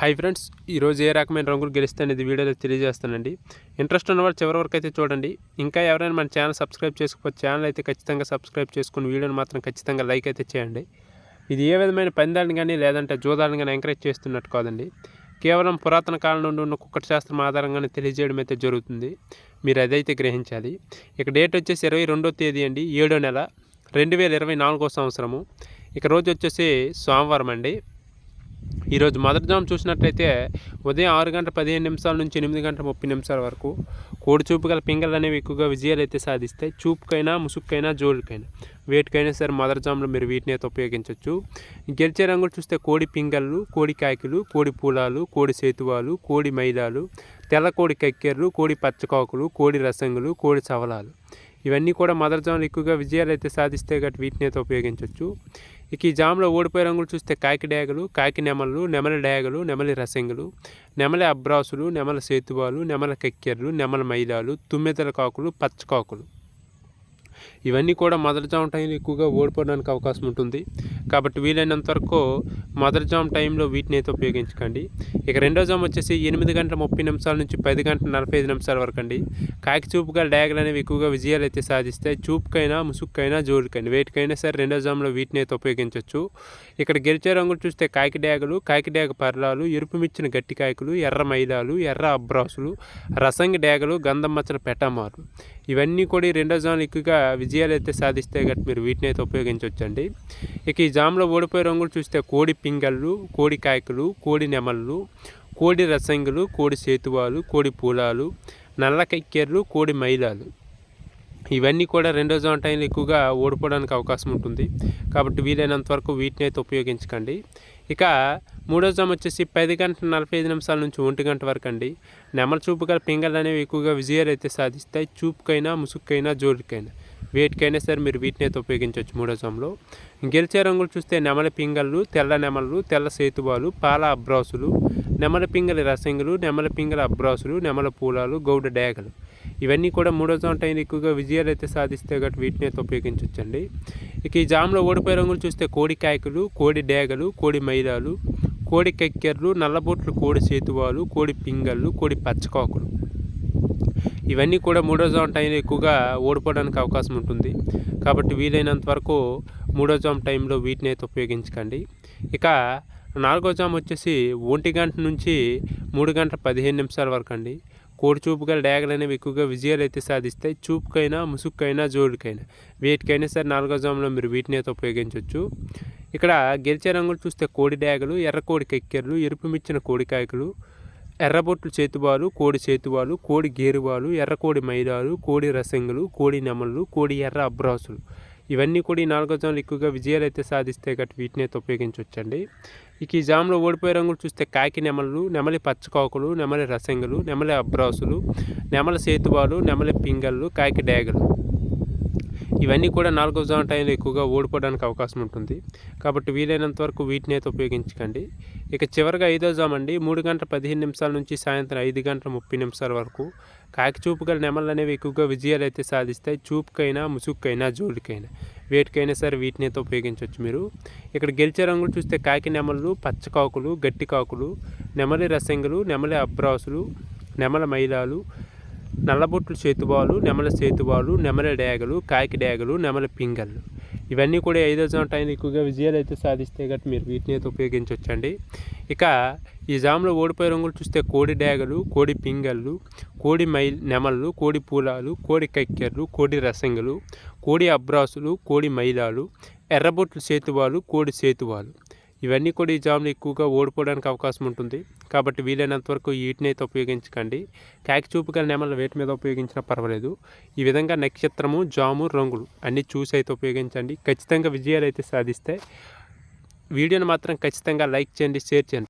Hi friends ఈరోజు ఏ రకమైన రంగులు గెలిస్తే అనేది వీడియోలో తెలియజేస్తానండి. ఇంట్రెస్ట్ ఉన్నవాళ్ళు చివరి వరకు అయితే చూడండి. ఇంకా ఎవరైనా మన ఛానల్ సబ్స్క్రైబ్ చేసుకోవచ్చు ఛానల్ అయితే ఖచ్చితంగా సబ్స్క్రైబ్ చేసుకుని వీడియోని మాత్రం ఖచ్చితంగా లైక్ అయితే చేయండి. ఇది ఏ విధమైన పందాలను కానీ లేదంటే జూదాలను కానీ ఎంకరేజ్ చేస్తున్నట్టు కాదండి. కేవలం పురాతన కాలం నుండి ఉన్న కుక్కటి శాస్త్రం ఆధారంగానే తెలియజేయడం అయితే జరుగుతుంది. మీరు అదైతే గ్రహించాలి. ఇక డేట్ వచ్చేసి ఇరవై రెండో తేదీ అండి ఏడో నెల రెండు వేల ఇరవై నాలుగో సంవత్సరము. ఇక రోజు వచ్చేసి సోమవారం అండి. ఈరోజు మొదటి జాము చూసినట్లయితే ఉదయం ఆరు గంటల పదిహేను నిమిషాల నుంచి ఎనిమిది గంటల ముప్పై నిమిషాల వరకు కోడి చూపు గల పింగళ్ళు అనేవి ఎక్కువగా విజయాలు అయితే సాధిస్తాయి చూపుకైనా ముసుక్కైనా జోలుకైనా వేటికైనా సరే మొదటి జామ్లో మీరు వీటిని అయితే ఉపయోగించవచ్చు గెలిచే రంగులు చూస్తే కోడి పింగళ్ళు కోడి కాయకులు కోడి పూలాలు కోడి సేతువాలు కోడి మైలాలు తెల్ల కోడి కక్కెర్లు కోడి పచ్చకాకులు కోడి రసంగులు కోడి సవలాలు. ఇవన్నీ కూడా మదర్ జాములు ఎక్కువగా విజయాలు అయితే సాధిస్తే గట్టి వీటిని అయితే ఉపయోగించవచ్చు ఇక ఈ జామ్లో ఓడిపోయే రంగులు చూస్తే కాకి డయాగలు కాకి నెమలు నెమలి డయాగలు నెమలి రసంగులు నెమలి అబ్రాసులు నెమల సేతువాలు నెమల కెక్కెర్లు నెమల మైలాలు తుమ్మెదల కాకులు పచ్చకాకులు ఇవన్నీ కూడా మొదటి జామ్ టైంలో ఎక్కువగా ఓడిపోవడానికి అవకాశం ఉంటుంది. కాబట్టి వీలైనంత వరకు మొదటి జామ్ టైంలో వీటిని అయితే ఉపయోగించకండి. ఇక రెండో జామ్ వచ్చేసి ఎనిమిది గంటల ముప్పై నిమిషాల నుంచి పది గంటల నలభై ఐదు నిమిషాల వరకు అండి. కాకి చూపుగా డ్యాగులు అనేవి ఎక్కువగా విజయాలు అయితే సాధిస్తాయి. చూపుకైనా ముసుక్కైనా జోడుకైనా వేటికైనా సరే రెండో జామ్లో వీటిని అయితే ఉపయోగించవచ్చు. ఇక్కడ గెలిచే రంగులు చూస్తే కాకి డ్యాగులు కాకి డ్యాగ పర్లాలు ఎరుపు మిచ్చిన గట్టి కాయకులు ఎర్ర మైదాలు ఎర్ర అబ్రాసులు రసంగి డ్యాగలు గంధం మచ్చల పెట్టమారు. ఇవన్నీ కూడా ఈ రెండో జామ్లు ఎక్కువగా విజయాలు అయితే సాధిస్తే గట్టి మీరు వీటిని అయితే ఉపయోగించవచ్చండి. ఇక ఈ జామ్లో ఓడిపోయే రంగులు చూస్తే కోడి పింగళ్ళు కోడి కాయకులు కోడి నెమళ్ళు కోడి రసంగులు కోడి సేతువాలు కోడి పూలాలు నల్ల కక్కెర్లు కోడి మైలాలు. ఇవన్నీ కూడా రెండో జోన్ టైంలో ఎక్కువగా ఓడిపోవడానికి అవకాశం ఉంటుంది. కాబట్టి వీలైనంత వరకు వీటిని అయితే ఉపయోగించకండి. ఇక మూడో జామ్ వచ్చేసి పది గంటల నలభై ఐదు నిమిషాల నుంచి ఒంటి గంట వరకు అండి. నెమల చూపు గల పింగళ్ళు అనేవి ఎక్కువగా విజయాలు అయితే సాధిస్తాయి. చూపుకైనా ముసుగుకైనా జోలికైనా వేటికైనా సరే మీరు వీటిని అయితే ఉపయోగించవచ్చు మూడో జామ్లో. గెలిచే రంగులు చూస్తే నెమల పింగళ్ళు తెల్ల నెమలు తెల్ల సేతువాలు పాల అబ్రాసులు నెమల పింగళి రసంగులు నెమల పింగళ అబ్రాసులు నెమల పూలాలు గౌడ డేగలు. ఇవన్నీ కూడా మూడో జోన్ టైం ఎక్కువగా విజయాలు అయితే సాధిస్తే కాబట్టి వీటిని అయితే ఉపయోగించవచ్చండి ఇక ఈ జామ్లో ఓడిపోయే రంగులు చూస్తే కోడి కాయకులు కోడి డేగలు కోడి మైదాలు కోడి కక్కెర్లు నల్లబొట్లు కోడి చేతువాలు కోడి పింగళ్ళు కోడి పచ్చకాకులు. ఇవన్నీ కూడా మూడో జామ్ టైంలో ఎక్కువగా ఓడిపోవడానికి అవకాశం ఉంటుంది. కాబట్టి వీలైనంత వరకు మూడో జామ్ టైంలో వీటిని అయితే ఉపయోగించకండి. ఇక నాలుగో జామ్ వచ్చేసి ఒంటి గంట నుంచి మూడు గంటల పదిహేను నిమిషాల వరకు అండి కోడి చూపు డ్యాగలు అనేవి ఎక్కువగా విజయాలు అయితే సాధిస్తాయి. చూపుకైనా ముసుగుకైనా జోడుకైనా. వేటికైనా సరే నాలుగో జామ్లో మీరు వీటిని అయితే ఉపయోగించవచ్చు ఇక్కడ గెలిచే రంగులు చూస్తే కోడి డ్యాగలు ఎర్ర కోడి కెక్కెర్లు ఎరుపు మిచ్చిన కోడికాయకులు ఎర్రబొట్లు చేతువాలు కోడి చేతువాలు కోడి గేరువాలు ఎర్రకోడి మైదాలు కోడి రసంగులు కోడి నెమళ్ళు కోడి ఎర్ర అబ్రాసులు. ఇవన్నీ కూడా ఈ నాలుగో జామ్లో ఎక్కువగా విజయాలు అయితే సాధిస్తే గట్టి వీటిని అయితే ఉపయోగించవచ్చండి. ఇక ఈ జామ్లో ఓడిపోయే రంగులు చూస్తే కాకి నెమలు నెమలి పచ్చకాకులు నెమలి రసంగులు నెమలి అబ్రాసులు నెమల సేతువాలు నెమలి పింగళ్ళు కాకి డేగలు. ఇవన్నీ కూడా నాలుగో జామ్ టైంలో ఎక్కువగా ఓడిపోవడానికి అవకాశం ఉంటుంది. కాబట్టి వీలైనంత వరకు వీటిని అయితే ఉపయోగించకండి. ఇక చివరిగా ఐదో జామ్ అండి. మూడు గంటల పదిహేను నిమిషాల నుంచి సాయంత్రం ఐదు గంటల ముప్పై నిమిషాల వరకు కాకి చూపు గల నెమలు అనేవి ఎక్కువగా విజయాలు అయితే సాధిస్తాయి. చూపుకైనా ముసుక్కైనా జోలికైనా వేటికైనా సరే వీటిని అయితే ఉపయోగించవచ్చు మీరు. ఇక్కడ గెలిచే రంగులు చూస్తే కాకి నెమలు పచ్చకాకులు గట్టి కాకులు నెమలి రసంగులు నెమలి అబ్రాసులు నెమల మైలాలు నల్లబొట్లు చేతుబాలు నెమల సేతువాలు నెమల డేగలు కాకి డేగలు నెమల పింగళ్ళు. ఇవన్నీ కూడా ఐదో జామ్ టైం ఎక్కువగా విజయాలు అయితే సాధిస్తే గట్టి మీరు వీటిని అయితే ఉపయోగించవచ్చండి ఇక ఈ జామ్లో ఓడిపోయే రంగులు చూస్తే కోడి డేగలు కోడి పింగళ్ళు కోడి మై నెమళ్ళు కోడి పూలాలు కోడి కక్కెర్లు కోడి రసంగులు కోడి అబ్రాసులు కోడి మైలాలు ఎర్రబొట్లు సేతువాలు కోడి సేతువాలు ఇవన్నీ కూడా ఈ జామ్లు ఎక్కువగా ఓడిపోవడానికి అవకాశం ఉంటుంది. కాబట్టి వీలైనంత వరకు వీటిని అయితే ఉపయోగించకండి. కాకి చూపు గల నెమల వేటి మీద ఉపయోగించినా పర్వాలేదు. ఈ విధంగా నక్షత్రము జాము రంగులు అన్నీ చూసి అయితే ఉపయోగించండి. ఖచ్చితంగా విజయాలు అయితే సాధిస్తే వీడియోని మాత్రం ఖచ్చితంగా లైక్ చేయండి షేర్ చేయండి.